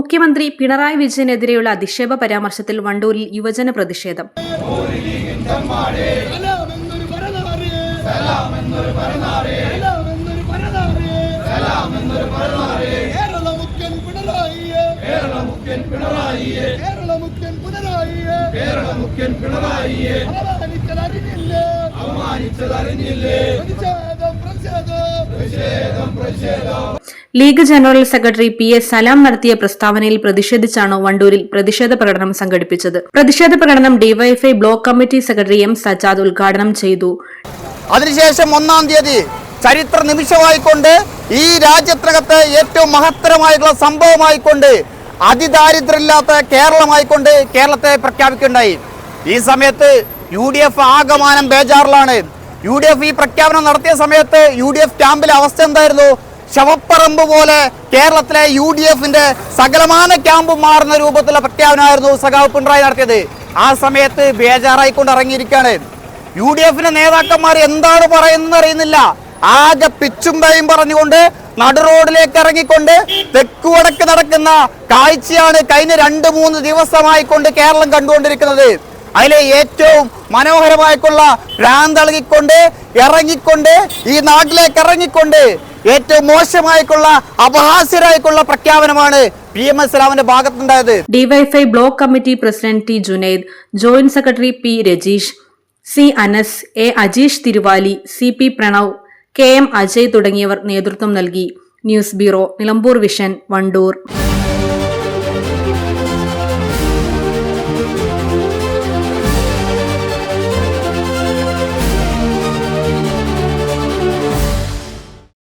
മുഖ്യമന്ത്രി പിണറായി വിജയനെതിരെയുള്ള അധിക്ഷേപ പരാമർശത്തിൽ വണ്ടൂരിൽ യുവജന പ്രതിഷേധം. പ്രതിഷേധം പ്രതിഷേധം പ്രതിഷേധം പ്രതിഷേധം. League general secretary P S Salam നടത്തിയ പ്രസ്താവനയിൽ പ്രതിഷേധിച്ചാണ് വണ്ടൂരിൽ പ്രതിഷേധ പ്രകടനം സംഘടിപ്പിച്ചത്. പ്രതിഷേധ പ്രകടനം DYFI block committee secretary M Sajad ഉദ്ഘാടനം ചെയ്തു. അതിനുശേഷം ഒന്നാം തീയതി ചരിത്ര നിമിഷമായിക്കൊണ്ട് ഈ രാജ്യത്തിനകത്ത് ഏറ്റവും മഹത്തരമായിട്ടുള്ള സംഭവമായിക്കൊണ്ട് അതിദാരിദ്ര്യമില്ലാത്ത കേരളമായിക്കൊണ്ട് കേരളത്തെ പ്രഖ്യാപിക്കുകയുണ്ടായി. ഈ സമയത്ത് യു ഡി എഫ് ആകമാനം ബേജാറിലാണ്. യു ഡി എഫ് ഈ പ്രഖ്യാപനം നടത്തിയ സമയത്ത് യു ഡി എഫ് ക്യാമ്പിലെ അവസ്ഥ എന്തായിരുന്നു? ശവപ്പറമ്പ് പോലെ കേരളത്തിലെ യു ഡി എഫിന്റെ സകലമാന ക്യാമ്പ് മാറുന്ന രൂപത്തിലുള്ള പ്രഖ്യാപനമായിരുന്നു സഖാവ് പിണറായി നടത്തിയത്. ആ സമയത്ത് ബേജാറായിക്കൊണ്ട് ഇറങ്ങിയിരിക്കുകയാണ്. യു ഡി എഫിന്റെ നേതാക്കന്മാർ എന്താണ് പറയുന്നത് അറിയുന്നില്ല. ആകെ പിച്ചും പേയും പറഞ്ഞുകൊണ്ട് നടു റോഡിലേക്ക് ഇറങ്ങിക്കൊണ്ട് തെക്കുവടക്ക് നടക്കുന്ന കാഴ്ചയാണ് കഴിഞ്ഞ രണ്ട് മൂന്ന് ദിവസമായി കൊണ്ട് കേരളം കണ്ടുകൊണ്ടിരിക്കുന്നത്. അതിലെ ഏറ്റവും മനോഹരമായിട്ടുള്ള ഭ്രാന്തളകിക്കൊണ്ട് ഇറങ്ങിക്കൊണ്ട് ഈ നാട്ടിലേക്ക് ഇറങ്ങിക്കൊണ്ട് ഏറ്റവും മോശമായിട്ടുള്ള അപഹാസ്യരായിട്ടുള്ള പ്രഖ്യാപനമാണ് പി എം എസ് രാമന്റെ ഭാഗത്തുണ്ടായത്. DYFI block committee president T Junaid joint secretary P Rajeesh C Anas A Ajeesh Thiruvali C P Pranav K M Ajay തുടങ്ങിയവർ നേതൃത്വം നൽകി. News bureau Nilambur vision Wandoor.